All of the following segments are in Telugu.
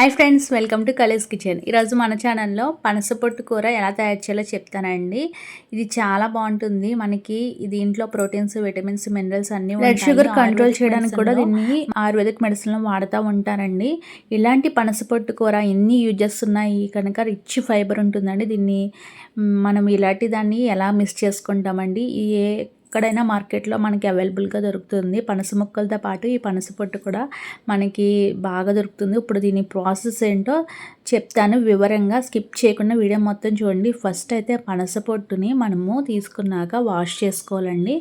Hi friends welcome to college kitchen. ఈరోజు మన ఛానల్లో పనసపొట్టు కూర ఎలా తయారు చేయాలో చెప్తానండి. ఇది చాలా బాగుంటుంది. మనకి దీంట్లో ప్రోటీన్స్ విటమిన్స్ మినరల్స్ అన్ని బ్లడ్ షుగర్ కంట్రోల్ చేయడానికి కూడా దీన్ని ఆయుర్వేదిక్ మెడిసిన్లో వాడుతూ ఉంటారండి. ఇలాంటి పనసపొట్టు కూర ఎన్ని యూజెస్ ఉన్నాయి కనుక రిచ్ ఫైబర్ ఉంటుందండి. దీన్ని మనం ఇలాంటి దాన్ని ఎలా మిస్ చేసుకుంటామండి? ఈ ఏ ఎక్కడైనా మార్కెట్లో మనకి అవైలబుల్గా దొరుకుతుంది. పనస ముక్కలతో పాటు ఈ పనస పొట్టు కూడా మనకి బాగా దొరుకుతుంది. ఇప్పుడు దీని ప్రాసెస్ ఏంటో చెప్తాను వివరంగా స్కిప్ చేయకుండా వీడియో మొత్తం చూడండి. ఫస్ట్ అయితే పనస పొట్టుని మనము తీసుకున్నాక వాష్ చేసుకోవాలండి.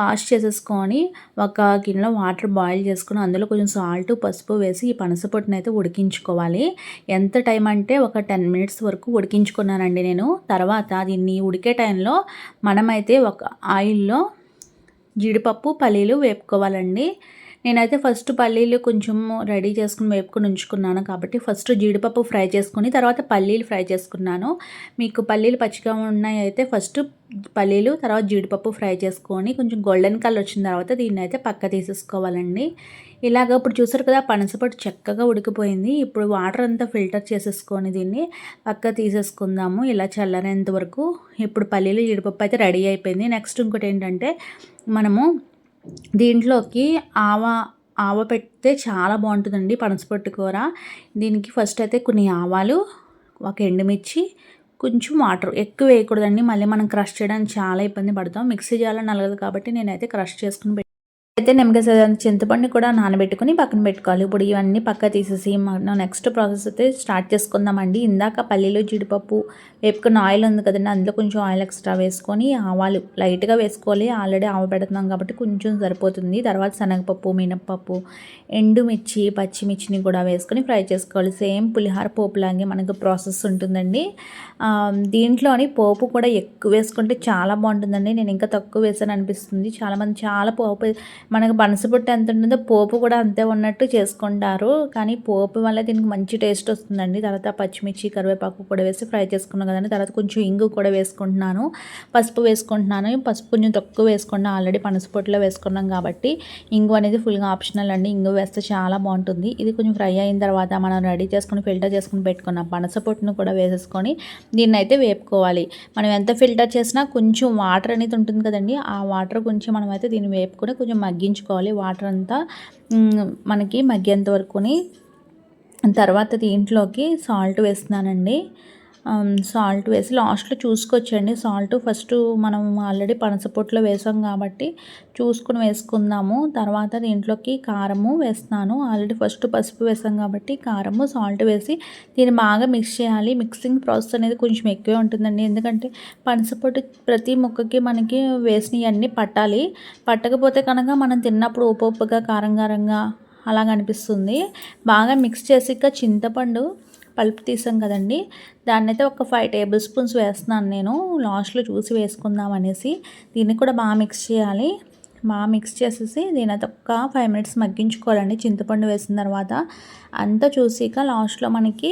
వాష్ చేసేసుకొని ఒక గిన్నెలో వాటర్ బాయిల్ చేసుకుని అందులో కొంచెం సాల్ట్ పసుపు వేసి ఈ పనస పొట్టుని అయితే ఉడికించుకోవాలి. ఎంత టైం అంటే ఒక టెన్ మినిట్స్ వరకు ఉడికించుకున్నానండి నేను. తర్వాత దీన్ని ఉడికే టైంలో మనమైతే ఒక ఆయిల్లో జీడిపప్పు పల్లీలు వేపుకోవాలండి. నేనైతే ఫస్ట్ పల్లీలు కొంచెం రెడీ చేసుకుని వేపుకొని ఉంచుకున్నాను కాబట్టి ఫస్ట్ జీడిపప్పు ఫ్రై చేసుకుని తర్వాత పల్లీలు ఫ్రై చేసుకున్నాను. మీకు పల్లీలు పచ్చిగా ఉన్నాయి అయితే ఫస్ట్ పల్లీలు తర్వాత జీడిపప్పు ఫ్రై చేసుకొని కొంచెం గోల్డెన్ కలర్ వచ్చిన తర్వాత దీన్ని అయితే పక్క తీసేసుకోవాలండి. ఇలాగ ఇప్పుడు చూసారు కదా పనసపొట్టు చక్కగా ఉడికిపోయింది. ఇప్పుడు వాటర్ అంతా ఫిల్టర్ చేసేసుకొని దీన్ని పక్క తీసేసుకుందాము. ఇలా చల్లనేంత వరకు ఇప్పుడు పల్లీలు జీడిపప్పు అయితే రెడీ అయిపోయింది. నెక్స్ట్ ఇంకోటి ఏంటంటే మనము దీంట్లోకి ఆవ ఆవ పెడితే చాలా బాగుంటుందండి పనసపొట్టు కూర. దీనికి ఫస్ట్ అయితే కొన్ని ఆవాలు ఒక ఎండుమిర్చి కొంచెం వాటర్. ఎక్కువ వేయకూడదండి మళ్ళీ మనం క్రష్ చేయడానికి చాలా ఇబ్బంది పడతాం. మిక్సీ చేయాలని నలగదు కాబట్టి నేనైతే క్రష్ చేసుకుని అయితే నిమ్మకాయ సైజు చింతపండు కూడా నానబెట్టుకుని పక్కన పెట్టుకోవాలి. ఇప్పుడు ఇవన్నీ పక్క తీసేసి మనం నెక్స్ట్ ప్రాసెస్ అయితే స్టార్ట్ చేసుకుందామండి. ఇందాక పల్లీలు జీడిపప్పు వేపుకున్న ఆయిల్ ఉంది కదండి అందులో కొంచెం ఆయిల్ ఎక్స్ట్రా వేసుకొని ఆవాలు లైట్గా వేసుకోవాలి. ఆల్రెడీ ఆవ పెడుతున్నాం కాబట్టి కొంచెం సరిపోతుంది. తర్వాత శనగపప్పు మినప్పప్పు ఎండుమిర్చి పచ్చిమిర్చిని కూడా వేసుకొని ఫ్రై చేసుకోవాలి. సేమ్ పులిహార పోపులాగే మనకు ప్రాసెస్ ఉంటుందండి. దీంట్లోని పోపు కూడా ఎక్కువ వేసుకుంటే చాలా బాగుంటుందండి. నేను ఇంకా తక్కువ వేసాను అనిపిస్తుంది. చాలామంది చాలా పోపు మనకు పనసపొట్టు ఎంత ఉంటుందో పోపు కూడా అంతే ఉన్నట్టు చేసుకుంటారు. కానీ పోపు వల్ల దీనికి మంచి టేస్ట్ వస్తుందండి. తర్వాత పచ్చిమిర్చి కరివేపాకు కూడా వేసి ఫ్రై చేసుకున్నాం కదండి. తర్వాత కొంచెం ఇంగు కూడా వేసుకుంటున్నాను. పసుపు వేసుకుంటున్నాను. పసుపు కొంచెం తక్కువ వేసుకున్నాను ఆల్రెడీ పనసపొట్టులో వేసుకున్నాం కాబట్టి ఇంగు అనేది ఫుల్గా ఆప్షనల్ అండి. ఇంగు వేస్తే చాలా బాగుంటుంది. ఇది కొంచెం ఫ్రై అయిన తర్వాత మనం రెడీ చేసుకుని ఫిల్టర్ చేసుకుని పెట్టుకున్న. పనసపొట్టును కూడా వేసేసుకొని దీన్ని అయితే వేపుకోవాలి. మనం ఎంత ఫిల్టర్ చేసినా కొంచెం వాటర్ అనేది ఉంటుంది కదండి. ఆ వాటర్ కొంచెం మనం అయితే దీన్ని వేపుకొని కొంచెం మగ్గించుకోవాలి వాటర్ అంతా మనకి మగ్గేంత వరకుని తర్వాత దీంట్లోకి సాల్ట్ వేస్తున్నానండి. సాల్ట్ వేసి లాస్ట్లో చూసుకోవచ్చండి. సాల్ట్ ఫస్ట్ మనం ఆల్రెడీ పనసపొట్టులో వేసాం కాబట్టి చూసుకుని వేసుకుందాము. తర్వాత దీంట్లోకి కారము వేస్తున్నాను. ఆల్రెడీ ఫస్ట్ పసుపు వేసాం కాబట్టి కారము సాల్ట్ వేసి దీన్ని బాగా మిక్స్ చేయాలి. మిక్సింగ్ ప్రాసెస్ అనేది కొంచెం ఎక్కువే ఉంటుందండి. ఎందుకంటే పనసపొట్టు ప్రతి ముక్కకి మనకి వేసినవన్నీ పట్టాలి. పట్టకపోతే కనుక మనం తిన్నప్పుడు ఉప్పు ఉప్పుగా కారం కారంగా అలాగ అనిపిస్తుంది. బాగా మిక్స్ చేసి చింతపండు పల్ప్ తీసాం కదండి. దాన్ని అయితే ఒక ఫైవ్ టేబుల్ స్పూన్స్ వేస్తున్నాను నేను. లాస్ట్లో చూసి వేసుకుందాం అనేసి. దీన్ని కూడా బాగా మిక్స్ చేయాలి. బాగా మిక్స్ చేసేసి దీని అయితే ఒక ఫైవ్ మినిట్స్ మగ్గించుకోవాలండి. చింతపండు వేసిన తర్వాత. అంతా చూసాక లాస్ట్లో మనకి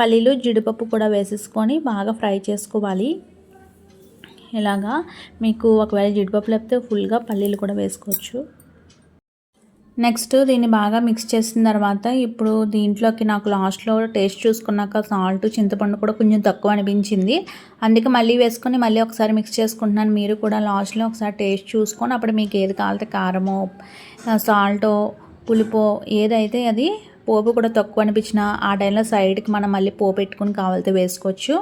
పల్లీలు జీడిపప్పు కూడా వేసేసుకొని బాగా ఫ్రై చేసుకోవాలి. ఇలాగా మీకు ఒకవేళ జీడిపప్పు లేకపోతే ఫుల్గా పల్లీలు కూడా వేసుకోవచ్చు. నెక్స్ట్ దీన్ని బాగా మిక్స్ చేసిన తర్వాత ఇప్పుడు దీంట్లోకి నాకు లాస్ట్లో టేస్ట్ చూసుకున్నాక సాల్ట్ చింతపండు కూడా కొంచెం తక్కువ అనిపించింది. అందుకే మళ్ళీ వేసుకొని మళ్ళీ ఒకసారి మిక్స్ చేసుకుంటున్నాను. మీరు కూడా లాస్ట్లో ఒకసారి టేస్ట్ చూసుకొని అప్పుడు మీకు ఏది కావాలితే కారమో సాల్టో పులుపో ఏదైతే అది పోపు కూడా తక్కువ అనిపించిన ఆ టైంలో సైడ్కి మనం మళ్ళీ పోపు పెట్టుకుని కావాలితే వేసుకోవచ్చు.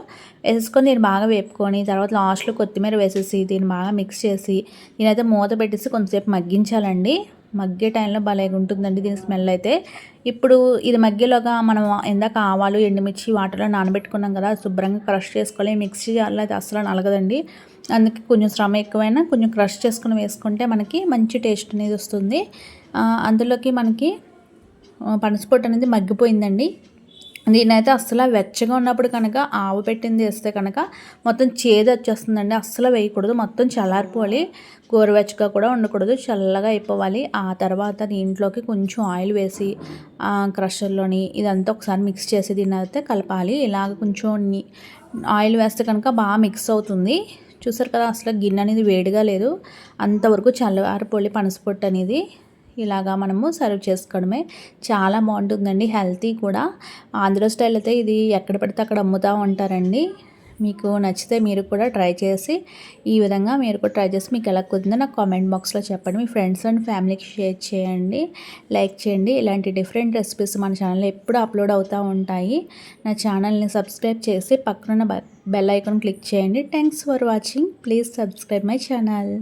వేసుకొని దీన్ని బాగా వేపుకొని తర్వాత లాస్ట్లో కొత్తిమీర వేసేసి దీన్ని బాగా మిక్స్ చేసి దీనైతే మూత పెట్టేసి కొంతసేపు మగ్గించాలండి. మగ్గే టైంలో భలేగా ఉంటుందండి దీని స్మెల్ అయితే. ఇప్పుడు ఇది మగ్గేలోగా మనం ఇందాక ఆవాలు ఎండుమిర్చి వాటర్లో నానబెట్టుకున్నాం కదా శుభ్రంగా క్రష్ చేసుకోవాలి. మిక్సీ జార్లో అయితే అసలు నలగదండి. అందుకే కొంచెం శ్రమ ఎక్కువైనా కొంచెం క్రష్ చేసుకుని వేసుకుంటే మనకి మంచి టేస్ట్ అనేది వస్తుంది. అందులోకి మనకి పనసపొట్టు అనేది మగ్గిపోయిందండి. దీనైతే అస్సలు వెచ్చగా ఉన్నప్పుడు కనుక ఆవు పెట్టింది వేస్తే కనుక మొత్తం చేదు వచ్చేస్తుందండి. అస్సలు వేయకూడదు. మొత్తం చల్లారిపోవాలి. గోరువెచ్చగా కూడా ఉండకూడదు. చల్లగా అయిపోవాలి. ఆ తర్వాత దీంట్లోకి కొంచెం ఆయిల్ వేసి క్రషర్లోని ఇదంతా ఒకసారి మిక్స్ చేసి దీన్ని అయితే కలపాలి. ఇలాగ కొంచెం ఆయిల్ వేస్తే కనుక బాగా మిక్స్ అవుతుంది. చూసారు కదా అసలు గిన్నె అనేది వేడిగా లేదు. అంతవరకు చల్లారిపోలి పనసపొట్టు అనేది. ఇలాగా మనము సర్వ్ చేసుకోవడమే. చాలా బాగుంటుందండి. హెల్తీ కూడా. ఆంధ్ర స్టైల్ అయితే ఇది ఎక్కడ పడితే అక్కడ అమ్ముతూ ఉంటారండి. మీకు నచ్చితే మీరు కూడా ట్రై చేసి ఈ విధంగా మీరు కూడా ట్రై చేసి మీకు ఎలా కుదిందో నాకు కామెంట్ బాక్స్లో చెప్పండి. మీ ఫ్రెండ్స్ అండ్ ఫ్యామిలీకి షేర్ చేయండి. లైక్ చేయండి. ఇలాంటి డిఫరెంట్ రెసిపీస్ మన ఛానల్లో ఎప్పుడు అప్లోడ్ అవుతూ ఉంటాయి. నా ఛానల్ని సబ్స్క్రైబ్ చేసి పక్కన బెల్ ఐకాన్ క్లిక్ చేయండి. Thanks for watching. Please subscribe my channel.